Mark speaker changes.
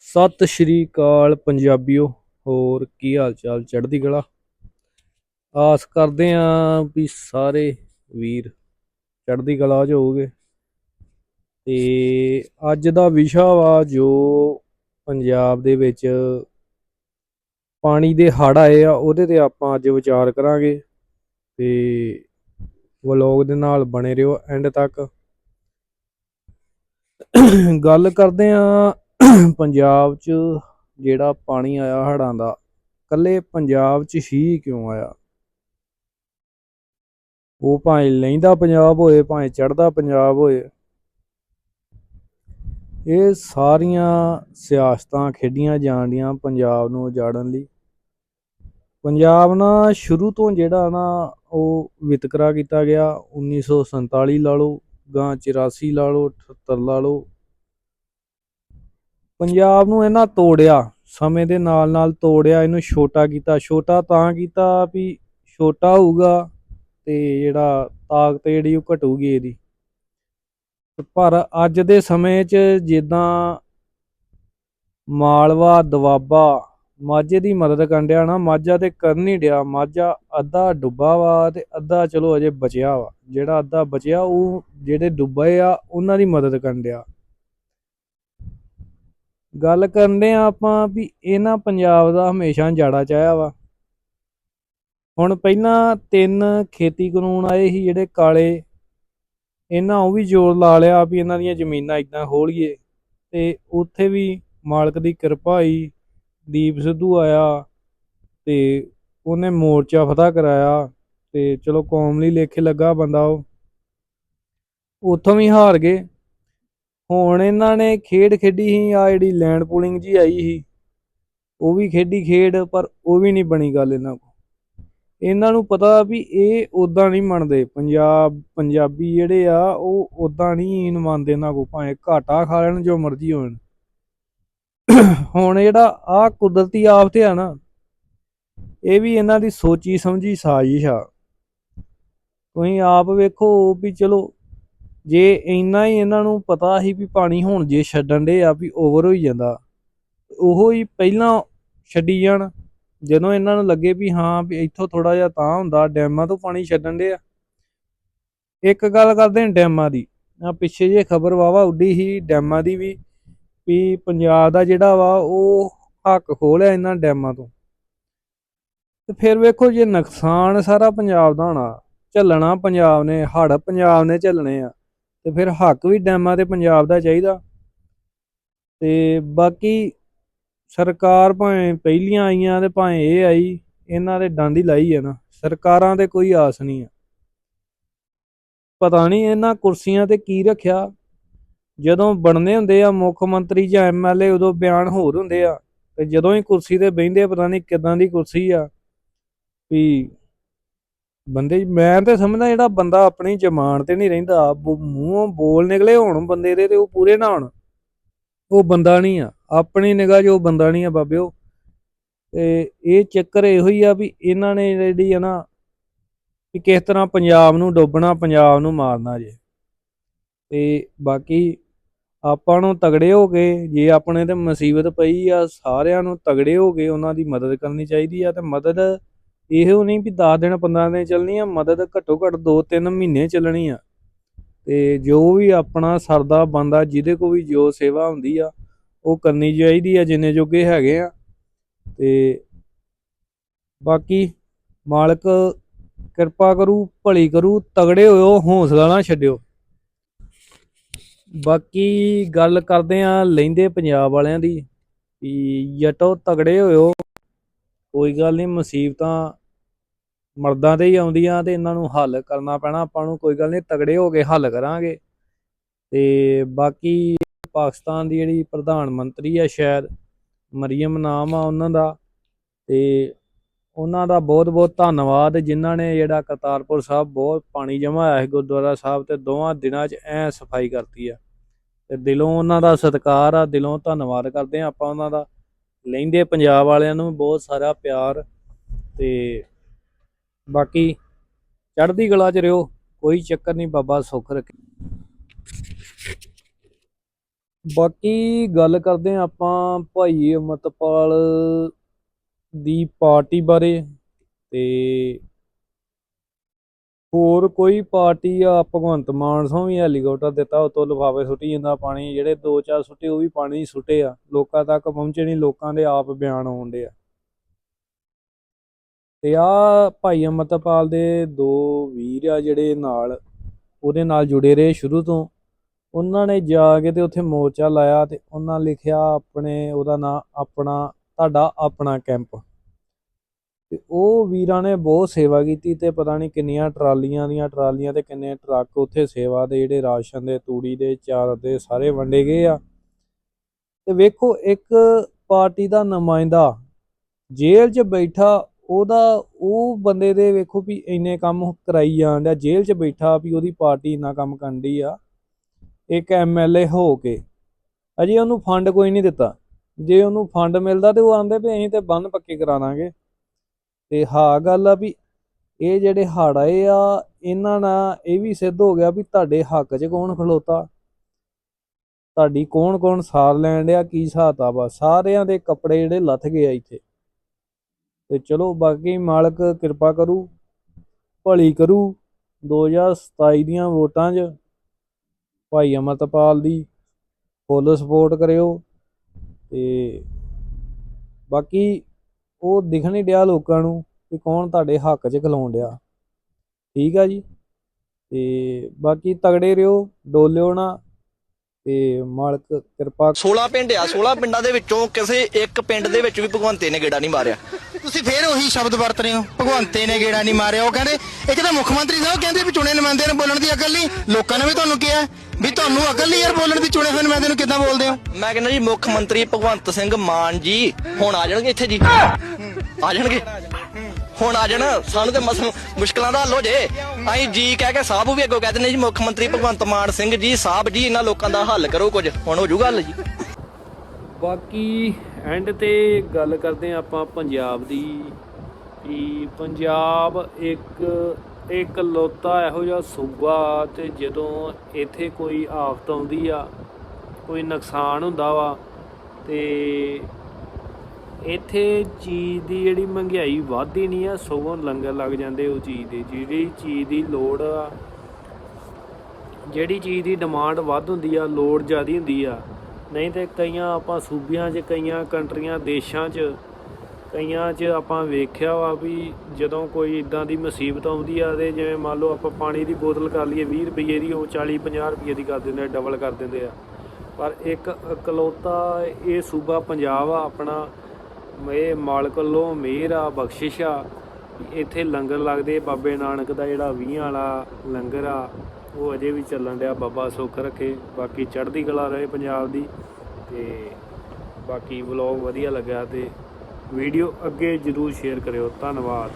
Speaker 1: ਸਤਿ ਸ਼੍ਰੀ ਅਕਾਲ ਪੰਜਾਬੀਓ, ਹੋਰ ਕੀ ਹਾਲ ਚਾਲ ਚੜ੍ਹਦੀ ਕਲਾ। ਆਸ ਕਰਦੇ ਆਂ ਵੀ ਸਾਰੇ ਵੀਰ ਚੜ੍ਹਦੀ ਕਲਾ 'ਚ ਹੋਵੋਗੇ। ਤੇ ਅੱਜ ਦਾ ਵਿਸ਼ਾ ਵਾ ਜੋ ਪੰਜਾਬ ਦੇ ਵਿੱਚ ਪਾਣੀ ਦੇ ਹੜ੍ਹ ਆਏ ਆ, ਉਹਦੇ ਤੇ ਆਪਾਂ ਅੱਜ ਵਿਚਾਰ ਕਰਾਂਗੇ। ਤੇ ਵਲੌਗ ਦੇ ਨਾਲ ਬਣੇ ਰਹੋ, ਐਂਡ ਤੱਕ। ਗੱਲ ਕਰਦੇ ਆਂ ਪੰਜਾਬ 'ਚ ਜਿਹੜਾ ਪਾਣੀ ਆਇਆ ਹੜ੍ਹਾਂ ਦਾ, ਕੱਲੇ ਪੰਜਾਬ 'ਚ ਹੀ ਕਿਉਂ ਆਇਆ? ਉਹ ਭਾਵੇਂ ਲਹਿੰਦਾ ਪੰਜਾਬ ਹੋਏ, ਭਾਵੇਂ ਚੜ੍ਹਦਾ ਪੰਜਾਬ ਹੋਏ। ਇਹ ਸਾਰੀਆਂ ਸਿਆਸਤਾਂ ਖੇਡੀਆਂ ਜਾਂਦੀਆਂ ਪੰਜਾਬ ਨੂੰ ਉਜਾੜਨ ਲਈ। ਪੰਜਾਬ ਨਾਲ ਸ਼ੁਰੂ ਤੋਂ ਜਿਹੜਾ ਨਾ ਉਹ ਵਿਤਕਰਾ ਕੀਤਾ ਗਿਆ 1947 ਲਾ ਲਓ। ਗਾਂ 84 ਲਾ ਲਓ 78 ਲਾ ਲਓ। ਪੰਜਾਬ ਨੂੰ ਇਹਨਾਂ ਤੋੜਿਆ, ਸਮੇਂ ਦੇ ਨਾਲ ਨਾਲ ਤੋੜਿਆ, ਇਹਨੂੰ ਛੋਟਾ ਕੀਤਾ। ਛੋਟਾ ਤਾਂ ਕੀਤਾ ਵੀ ਛੋਟਾ ਹੋਊਗਾ ਤੇ ਜਿਹੜਾ ਤਾਕਤ ਜਿਹੜੀ ਉਹ ਘਟੂਗੀ ਇਹਦੀ। ਪਰ ਅੱਜ ਦੇ ਸਮੇਂ 'ਚ ਜਿੱਦਾਂ ਮਾਲਵਾ, ਦਵਾਬਾ ਮਾਝੇ ਦੀ ਮਦਦ ਕਰਨ ਡਿਆ ਨਾ, ਮਾਝਾ ਤੇ ਕਰ ਨਹੀਂ ਡਿਆ। ਮਾਝਾ ਅੱਧਾ ਡੁੱਬਾ ਵਾ ਤੇ ਅੱਧਾ ਚਲੋ ਅਜੇ ਬਚਿਆ ਵਾ। ਜਿਹੜਾ ਅੱਧਾ ਬਚਿਆ, ਉਹ ਜਿਹੜੇ ਡੁੱਬੇ ਆ, ਉਹਨਾਂ ਦੀ ਮਦਦ ਕਰਨ ਡਿਆ। ਗੱਲ ਕਰਦੇ ਆ ਆਪਾਂ ਵੀ ਇਹਨਾਂ ਪੰਜਾਬ ਦਾ ਹਮੇਸ਼ਾ ਜਾੜਾ ਚਾਹਿਆ ਵਾ। ਹੁਣ ਪਹਿਲਾਂ ਤਿੰਨ ਖੇਤੀ ਕਾਨੂੰਨ ਆਏ ਸੀ ਜਿਹੜੇ ਕਾਲੇ। ਇਹਨਾਂ ਉਹ ਵੀ ਜ਼ੋਰ ਲਾ ਲਿਆ ਵੀ ਇਹਨਾਂ ਦੀਆਂ ਜ਼ਮੀਨਾਂ ਇਦਾਂ ਖੋਲੀਏ। ਤੇ ਉੱਥੇ ਵੀ ਮਾਲਕ ਦੀ ਕਿਰਪਾ ਹੋਈ ਦੀਪ ਸਿੱਧੂ ਆਇਆ ਤੇ ਉਹਨੇ ਮੋਰਚਾ ਫਤਿਹ ਕਰਾਇਆ ਤੇ ਚਲੋ ਕੌਮ ਲਈ ਲੇਖੇ ਲੱਗਾ ਬੰਦਾ ਉਹ। ਉੱਥੋਂ ਵੀ ਹਾਰ ਗਏ। ਹੁਣ ਇਹਨਾਂ ਨੇ ਖੇਡ ਖੇਡੀ ਸੀ, ਆ ਜਿਹੜੀ ਲੈਂਡ ਪੂਲਿੰਗ ਜੀ ਆਈ ਸੀ, ਉਹ ਵੀ ਖੇਡੀ ਖੇਡ, ਪਰ ਉਹ ਵੀ ਨਹੀਂ ਬਣੀ ਗੱਲ ਇਹਨਾਂ ਕੋ ਇਹਨਾਂ ਨੂੰ ਪਤਾ ਵੀ ਇਹ ਉਦਾਂ ਨਹੀਂ ਮੰਨਦੇ। ਪੰਜਾਬ, ਪੰਜਾਬੀ ਜਿਹੜੇ ਆ, ਉਹ ਉਦਾਂ ਨਹੀਂ ਮੰਨਦੇ ਇਹਨਾਂ ਕੋ ਭਾਵੇਂ ਘਾਟਾ ਖਾ ਲੈਣ ਜੋ ਮਰਜ਼ੀ ਹੋਣ। ਹੁਣ ਜਿਹੜਾ ਆ ਕੁਦਰਤੀ ਆਫਤ ਆ ਨਾ, ਇਹ ਵੀ ਇਹਨਾਂ ਦੀ ਸੋਚੀ ਸਮਝੀ ਸਾਜ਼ਿਸ਼ ਆ। ਤੁਸੀਂ ਆਪ ਵੇਖੋ ਵੀ ਚਲੋ, ਜੇ ਇੰਨਾ ਹੀ ਇਹਨਾਂ ਨੂੰ ਪਤਾ ਸੀ ਵੀ ਪਾਣੀ ਹੁਣ ਜੇ ਛੱਡਣ ਦੇ ਆ ਵੀ ਓਵਰ ਹੋਈ ਜਾਂਦਾ, ਉਹੋ ਹੀ ਪਹਿਲਾਂ ਛੱਡੀ ਜਾਣ, ਜਦੋਂ ਇਹਨਾਂ ਨੂੰ ਲੱਗੇ ਵੀ ਹਾਂ ਵੀ ਇੱਥੋਂ ਥੋੜਾ ਜਿਹਾ ਤਾਂ ਹੁੰਦਾ, ਡੈਮਾਂ ਤੋਂ ਪਾਣੀ ਛੱਡਣ ਦੇ ਆ। ਇੱਕ ਗੱਲ ਕਰਦੇ ਹਾਂ ਡੈਮਾਂ ਦੀ ਆ ਪਿੱਛੇ ਜੇ ਖਬਰ ਵਾਵਾ ਉੱਡੀ ਸੀ ਡੈਮਾਂ ਦੀ ਵੀ ਵੀ ਪੰਜਾਬ ਦਾ ਜਿਹੜਾ ਵਾ, ਉਹ ਹੱਕ ਖੋਲਿਆ ਇਹਨਾਂ ਡੈਮਾਂ ਤੋਂ। ਤੇ ਫਿਰ ਵੇਖੋ ਜੇ ਨੁਕਸਾਨ ਸਾਰਾ ਪੰਜਾਬ ਦਾ ਹੋਣਾ, ਝੱਲਣਾ ਪੰਜਾਬ ਨੇ ਹੜ ਪੰਜਾਬ ਨੇ ਝੱਲਣੇ ਆ, ਤੇ ਫਿਰ ਹੱਕ ਵੀ ਡੈਮਾਂ ਤੇ ਪੰਜਾਬ ਦਾ ਚਾਹੀਦਾ। ਤੇ ਬਾਕੀ ਸਰਕਾਰ ਭਾਵੇਂ ਪਹਿਲੀਆਂ ਆਈਆਂ ਤੇ ਭਾਵੇਂ ਇਹ ਆਈ, ਇਹਨਾਂ ਦੇ ਡਾਂਡੀ ਲਾਈ ਆ ਨਾ, ਸਰਕਾਰਾਂ ਤੇ ਕੋਈ ਆਸ ਨਹੀਂ ਆ। ਪਤਾ ਨਹੀਂ ਇਹਨਾਂ ਕੁਰਸੀਆਂ ਤੇ ਕੀ ਰੱਖਿਆ ਜਦੋਂ ਬਣਨੇ ਹੁੰਦੇ ਆ, ਮੁੱਖ ਮੰਤਰੀ ਜਾਂ ਐਮਐਲਏ ਉਦੋਂ ਬਿਆਨ ਹੋਰ ਹੁੰਦੇ ਆ ਤੇ ਜਦੋਂ ਹੀ ਕੁਰਸੀ ਤੇ ਬਹਿੰਦੇ ਪਤਾ ਨਹੀਂ ਕਿਦਾਂ ਦੀ ਕੁਰਸੀ ਆ ਵੀ ਬੰਦੇ, ਮੈਂ ਤੇ ਸਮਝਦਾ ਜਿਹੜਾ ਬੰਦਾ ਆਪਣੀ ਜ਼ਮਾਨ ਤੇ ਨਹੀਂ ਰਹਿੰਦਾ ਮੂੰਹੋਂ ਬੋਲ ਨਿਕਲੇ ਹੋਣ ਬੰਦੇ ਦੇ ਤੇ ਉਹ ਪੂਰੇ ਨਾ ਹੋਣ, ਉਹ ਬੰਦਾ ਨਹੀਂ ਆ, ਆਪਣੀ ਨਿਗਾਹ 'ਚ ਉਹ ਬੰਦਾ ਨਹੀਂ ਆ ਬਾਬਿਓ। ਤੇ ਇਹ ਚੱਕਰ ਇਹੋ ਹੀ ਆ ਵੀ ਇਹਨਾਂ ਨੇ ਜਿਹੜੀ ਆ ਨਾ ਕਿ ਕਿਸ ਤਰ੍ਹਾਂ ਪੰਜਾਬ ਨੂੰ ਡੋਬਣਾ, ਪੰਜਾਬ ਨੂੰ ਮਾਰਨਾ ਜੇ। ਤੇ ਬਾਕੀ ਆਪਾਂ ਨੂੰ ਤਗੜੇ ਹੋ ਕੇ ਜੇ ਆਪਣੇ ਤੇ ਮੁਸੀਬਤ ਪਈ ਆ, ਸਾਰਿਆਂ ਨੂੰ ਤਗੜੇ ਹੋ ਕੇ ਉਹਨਾਂ ਦੀ ਮਦਦ ਕਰਨੀ ਚਾਹੀਦੀ ਆ ਤੇ ਮਦਦ ਇਹੋ ਨਹੀਂ ਵੀ 10 ਦਿਨ 15 ਦਿਨ ਚੱਲਣੀ ਆ, ਮਦਦ ਘੱਟੋ ਘੱਟ 2-3 ਮਹੀਨੇ ਚੱਲਣੀ ਆ। ਤੇ ਜੋ ਵੀ ਆਪਣਾ ਸਰਦਾ ਬੰਦਾ, ਜਿਹਦੇ ਕੋ ਵੀ ਜੋ ਸੇਵਾ ਹੁੰਦੀ ਆ, ਉਹ ਕਰਨੀ ਚਾਹੀਦੀ ਆ, ਜਿੰਨੇ ਜੋਗੇ ਹੈਗੇ ਆ। ਤੇ ਬਾਕੀ ਮਾਲਕ ਕਿਰਪਾ ਕਰੂ, ਭਲੀ ਕਰੂ, ਤਗੜੇ ਹੋਇਓ, ਹੌਸਲਾ ਨਾ ਛੱਡਿਓ। ਬਾਕੀ ਗੱਲ ਕਰਦੇ ਆ ਲੈਂਦੇ ਪੰਜਾਬ ਵਾਲਿਆਂ ਦੀ ਵੀ ਜਟੋ ਤਗੜੇ ਹੋਇਓ। ਕੋਈ ਗੱਲ ਨਹੀਂ, ਮੁਸੀਬਤਾਂ ਮਰਦਾਂ ਤੇ ਹੀ ਆਉਂਦੀਆਂ ਤੇ ਇਹਨਾਂ ਨੂੰ ਹੱਲ ਕਰਨਾ ਪੈਣਾ। ਆਪਾਂ ਨੂੰ ਕੋਈ ਗੱਲ ਨਹੀਂ, ਤਗੜੇ ਹੋ ਕੇ ਹੱਲ ਕਰਾਂਗੇ। ਤੇ ਬਾਕੀ ਪਾਕਿਸਤਾਨ ਦੀ ਜਿਹੜੀ ਪ੍ਰਧਾਨ ਮੰਤਰੀ ਆ ਸ਼ਾਇਦ, ਮਰੀਮ ਨਾਮ ਆ ਉਹਨਾਂ ਦਾ। ਤੇ ਉਹਨਾਂ ਦਾ ਬਹੁਤ ਬਹੁਤ ਧੰਨਵਾਦ, ਜਿਨ੍ਹਾਂ ਨੇ ਜਿਹੜਾ ਕਰਤਾਰਪੁਰ ਸਾਹਿਬ ਬਹੁਤ ਪਾਣੀ ਜਮ੍ਹਾਂ ਹੋਇਆ ਸੀ ਗੁਰਦੁਆਰਾ ਸਾਹਿਬ ਤੇ ਦੋਵਾਂ ਦਿਨਾਂ 'ਚ ਐ ਸਫ਼ਾਈ ਕਰਤੀ ਆ। ਤੇ ਦਿਲੋਂ ਉਹਨਾਂ ਦਾ ਸਤਿਕਾਰ ਆ, ਦਿਲੋਂ ਧੰਨਵਾਦ ਕਰਦੇ ਆ ਆਪਾਂ ਉਹਨਾਂ ਦਾ। ਲੈਂਦੇ ਪੰਜਾਬ ਵਾਲਿਆਂ ਨੂੰ ਵੀ ਬਹੁਤ ਸਾਰਾ ਪਿਆਰ ਤੇ ਬਾਕੀ ਚੜ੍ਹਦੀ ਕਲਾ 'ਚ ਰਿਓ ਕੋਈ ਚੱਕਰ ਨਹੀਂ, ਬਾਬਾ ਸੁੱਖ ਰੱਖੇ। ਬਾਕੀ ਗੱਲ ਕਰਦੇ ਹਾਂ ਆਪਾਂ ਭਾਈ ਅਮਰਤਪਾਲ ਦੀ ਪਾਰਟੀ ਬਾਰੇ ਤੇ ਹੋਰ ਕੋਈ ਪਾਰਟੀ ਆ, ਭਗਵੰਤ ਮਾਨ ਸੋਂ ਵੀ ਹੈਲੀਕਾਪਟਰ ਦਿੱਤਾ ਉਤੋਂ ਲਿਫਾਫੇ ਸੁੱਟੀ ਜਾਂਦਾ ਪਾਣੀ, ਜਿਹੜੇ ਦੋ ਚਾਰ ਸੁੱਟੇ ਉਹ ਵੀ ਪਾਣੀ ਸੁੱਟੇ ਆ। ਲੋਕਾਂ ਤੱਕ ਪਹੁੰਚੇ ਨਹੀਂ ਲੋਕਾਂ ਦੇ ਆਪ ਬਿਆਨ ਆਉਂਦੇ ਆ। ਤੇ ਆ ਭਾਈ ਅਮਰਤਪਾਲ ਦੇ ਦੋ ਵੀਰ ਆ ਜਿਹੜੇ ਨਾਲ, ਉਹਦੇ ਨਾਲ ਜੁੜੇ ਰਹੇ ਸ਼ੁਰੂ ਤੋਂ। ਉਹਨਾਂ ਨੇ ਜਾ ਕੇ ਤੇ ਉੱਥੇ ਮੋਰਚਾ ਲਾਇਆ ਤੇ ਉਹਨਾਂ ਲਿਖਿਆ ਆਪਣੇ, ਉਹਦਾ ਨਾਂ ਆਪਣਾ, ਤੁਹਾਡਾ ਆਪਣਾ ਕੈਂਪ। ਤੇ ਉਹ ਵੀਰਾਂ ਨੇ ਬਹੁਤ ਸੇਵਾ ਕੀਤੀ ਤੇ ਪਤਾ ਨਹੀਂ ਕਿੰਨੀਆਂ ਟਰਾਲੀਆਂ ਦੀਆਂ ਟਰਾਲੀਆਂ ਤੇ ਕਿੰਨੇ ਟਰੱਕ ਉੱਥੇ ਸੇਵਾ ਦੇ ਜਿਹੜੇ ਰਾਸ਼ਨ ਦੇ, ਤੂੜੀ ਦੇ, ਚਾਰ ਦੇ ਸਾਰੇ ਵੰਡੇ ਗਏ ਆ। ਤੇ ਵੇਖੋ ਇੱਕ ਪਾਰਟੀ ਦਾ ਨੁਮਾਇੰਦਾ ਜੇਲ੍ਹ 'ਚ ਬੈਠਾ ਉਹਦਾ ਉਹ ਬੰਦੇ ਦੇ ਵੇਖੋ ਵੀ ਇੰਨੇ ਕੰਮ ਕਰਾਈ ਜਾਣ ਜੇਲ੍ਹ 'ਚ ਬੈਠਾ ਵੀ ਉਹਦੀ ਪਾਰਟੀ ਇੰਨਾ ਕੰਮ ਕਰਦੀ ਆ, ਇੱਕ ਐਮਐਲਏ ਹੋ ਕੇ। ਅਜੇ ਉਹਨੂੰ ਫੰਡ ਕੋਈ ਨਹੀਂ ਦਿੱਤਾ। ਜੇ ਉਹਨੂੰ ਫੰਡ ਮਿਲਦਾ ਤੇ ਉਹ ਆਂਦੇ ਵੀ ਅਸੀਂ ਤੇ ਬੰਨ ਪੱਕੇ ਕਰਾ ਦਾਂਗੇ। ਤੇ ਹਾਂ, ਗੱਲ ਆ ਵੀ ਇਹ ਜਿਹੜੇ ਹੜ੍ਹ ਆਏ ਆ, ਇਹਨਾਂ ਨਾਲ ਇਹ ਵੀ ਸਿੱਧ ਹੋ ਗਿਆ ਵੀ ਤੁਹਾਡੇ ਹੱਕ 'ਚ ਕੌਣ ਖਲੋਤਾ? ਤੁਹਾਡੀ ਕੌਣ ਕੌਣ ਸਾਰ ਲੈਣ ਡਿਆ, ਕੀ ਹਿਸਾਬ ਵਾ ਸਾਰਿਆਂ ਦੇ ਕੱਪੜੇ ਜਿਹੜੇ ਲੱਥ ਗਏ ਆ ਇੱਥੇ। ਤੇ ਚਲੋ, ਬਾਕੀ ਮਾਲਕ ਕਿਰਪਾ ਕਰੂ, ਭਲੀ ਕਰੂ 2027 ਦੀਆਂ ਵੋਟਾਂ 'ਚ ਭਾਈ ਅਮਰਤਪਾਲ ਦੀ ਫੁੱਲ ਸਪੋਰਟ ਕਰਿਓ ਤੇ ਬਾਕੀ ਉਹ ਦਿਖ ਨਹੀਂ ਡਿਆ ਲੋਕਾਂ ਨੂੰ ਕਿ ਕੌਣ ਤੁਹਾਡੇ ਹੱਕ 'ਚ ਖਲੋਣ ਡਿਆ। ਠੀਕ ਆ ਜੀ? ਤੇ ਬਾਕੀ ਤਗੜੇ ਰਿਓ ਡੋਲਿਓ ਨਾ ਤੇ ਮਾਲਕ ਕਿਰਪਾ
Speaker 2: 16 ਪਿੰਡ ਆ 16 ਪਿੰਡਾਂ ਦੇ ਵਿੱਚੋਂ ਕਿਸੇ ਇੱਕ ਪਿੰਡ ਦੇ ਵਿੱਚ ਵੀ ਭਗਵੰਤੇ ਨੇ ਗੇੜਾ ਨਹੀਂ ਮਾਰਿਆ।
Speaker 3: ਤੁਸੀਂ ਫੇਰ ਉਹੀ ਸ਼ਬਦ ਵਰਤ ਰਹੇ ਹੋ? ਭਗਵੰਤੇ ਨੇ ਗੇੜਾ ਨਹੀਂ ਮਾਰਿਆ। ਉਹ ਕਹਿੰਦੇ ਇੱਕ ਤਾਂ ਮੁੱਖ ਮੰਤਰੀ ਸਾਹਿਬ ਕਹਿੰਦੇ ਵੀ ਚੁਣੇ ਨੁਮਾਇੰਦੇ ਨੂੰ ਬੋਲਣ ਦੀ ਅਕਲ ਨਹੀਂ। ਲੋਕਾਂ ਨੇ ਵੀ ਤੁਹਾਨੂੰ ਕਿਹਾ ਵੀ ਤੁਹਾਨੂੰ ਅਕਲ ਨਹੀਂ ਯਾਰ ਬੋਲਣ ਦੀ ਚੁਣੇ ਹੋਏ ਨੁਮਾਇੰਦੇ ਨੂੰ ਕਿੱਦਾਂ ਬੋਲਦੇ ਹੋ?
Speaker 2: ਮੈਂ ਕਹਿੰਦਾ ਜੀ ਮੁੱਖ ਮੰਤਰੀ ਭਗਵੰਤ ਸਿੰਘ ਮਾਨ ਜੀ ਹੁਣ ਆ ਜਾਣਗੇ ਇੱਥੇ ਜੀ। ਆ ਜਾਣਗੇ। ਹੁਣ ਆ ਜਾਣ। ਸਾਨੂੰ ਤੇ ਮਸਲ ਮੁਸ਼ਕਲਾਂ ਦਾ ਹੱਲ ਹੋ ਜੇ। ਅਸੀਂ ਜੀ ਕਹਿ ਕੇ ਸਾਹਿਬ ਵੀ ਅੱਗੋਂ ਕਹਿ ਦਿੰਦੇ ਜੀ ਮੁੱਖ ਮੰਤਰੀ ਭਗਵੰਤ ਮਾਨ ਸਿੰਘ ਜੀ ਸਾਹਿਬ ਜੀ ਇਹਨਾਂ ਲੋਕਾਂ ਦਾ ਹੱਲ ਕਰੋ ਕੁਝ। ਹੁਣ ਹੋ ਜਾਊਗਾ ਹੱਲ ਜੀ।
Speaker 1: ਬਾਕੀ ਐਂਡ ਤੇ ਗੱਲ ਕਰਦੇ ਹਾਂ ਆਪਾਂ ਪੰਜਾਬ ਦੀ, ਕਿ ਪੰਜਾਬ ਇੱਕ ਇੱਕ ਲੋਤਾ ਇਹੋ ਜਿਹਾ ਸੂਬਾ ਤੇ ਜਦੋਂ ਇੱਥੇ ਕੋਈ ਆਫਤ ਆਉਂਦੀ ਆ, ਕੋਈ ਨੁਕਸਾਨ ਹੁੰਦਾ ਵਾ, ਤੇ ਇੱਥੇ ਚੀਜ਼ ਦੀ ਜਿਹੜੀ ਮਹਿੰਗਾਈ ਵੱਧਦੀ ਨਹੀਂ ਆ, ਸਗੋਂ ਲੰਗਰ ਲੱਗ ਜਾਂਦੇ ਉਹ ਚੀਜ਼ ਦੇ, ਜਿਹੜੀ ਚੀਜ਼ ਦੀ ਲੋੜ ਆ, ਜਿਹੜੀ ਚੀਜ਼ ਦੀ ਡਿਮਾਂਡ ਵੱਧ ਹੁੰਦੀ ਆ, ਲੋੜ ਜ਼ਿਆਦੀ ਹੁੰਦੀ ਆ ਨਹੀਂ ਤੇ ਕਈਆਂ ਆਪਾਂ ਸੂਬਿਆਂ 'ਚ, ਕਈਆਂ ਕੰਟਰੀਆਂ, ਦੇਸ਼ਾਂ 'ਚ, ਕਈਆਂ 'ਚ ਆਪਾਂ ਵੇਖਿਆ ਵਾ ਵੀ ਜਦੋਂ ਕੋਈ ਇਦਾਂ ਦੀ ਮੁਸੀਬਤ ਆਉਂਦੀ ਆ ਤੇ ਜਿਵੇਂ ਮੰਨ ਲਓ ਆਪਾਂ ਪਾਣੀ ਦੀ ਬੋਤਲ ਕਰ ਲਈਏ 20 ਰੁਪਏ ਦੀ, ਉਹ 40 50 ਰੁਪਏ ਦੀ ਕਰ ਦਿੰਦੇ ਆ, ਡਬਲ ਕਰ ਦਿੰਦੇ ਆ। ਪਰ ਇੱਕ ਇਕਲੌਤਾ ਇਹ ਸੂਬਾ ਪੰਜਾਬ ਆ, ਆਪਣਾ ਇਹ ਮਾਲਕ ਵੱਲੋਂ ਮਿਹਰ ਆ, ਬਖਸ਼ਿਸ਼ ਆ, ਇੱਥੇ ਲੰਗਰ ਲੱਗਦੇ ਬਾਬੇ ਨਾਨਕ ਦਾ ਜਿਹੜਾ 20 ਵਾਲਾ ਲੰਗਰ ਆ ਉਹ ਅਜੇ ਵੀ ਚੱਲਣ ਡਿਆ, ਬਾਬਾ ਸੁੱਖ ਰੱਖੇ, ਬਾਕੀ ਚੜ੍ਹਦੀ ਕਲਾ ਰਹੇ ਪੰਜਾਬ ਦੀ ਤੇ ਬਾਕੀ ਵਲੌਗ ਵਧੀਆ ਲੱਗਿਆ ਤੇ ਵੀਡੀਓ ਅੱਗੇ ਜਰੂਰ ਸ਼ੇਅਰ ਕਰਿਓ, ਧੰਨਵਾਦ।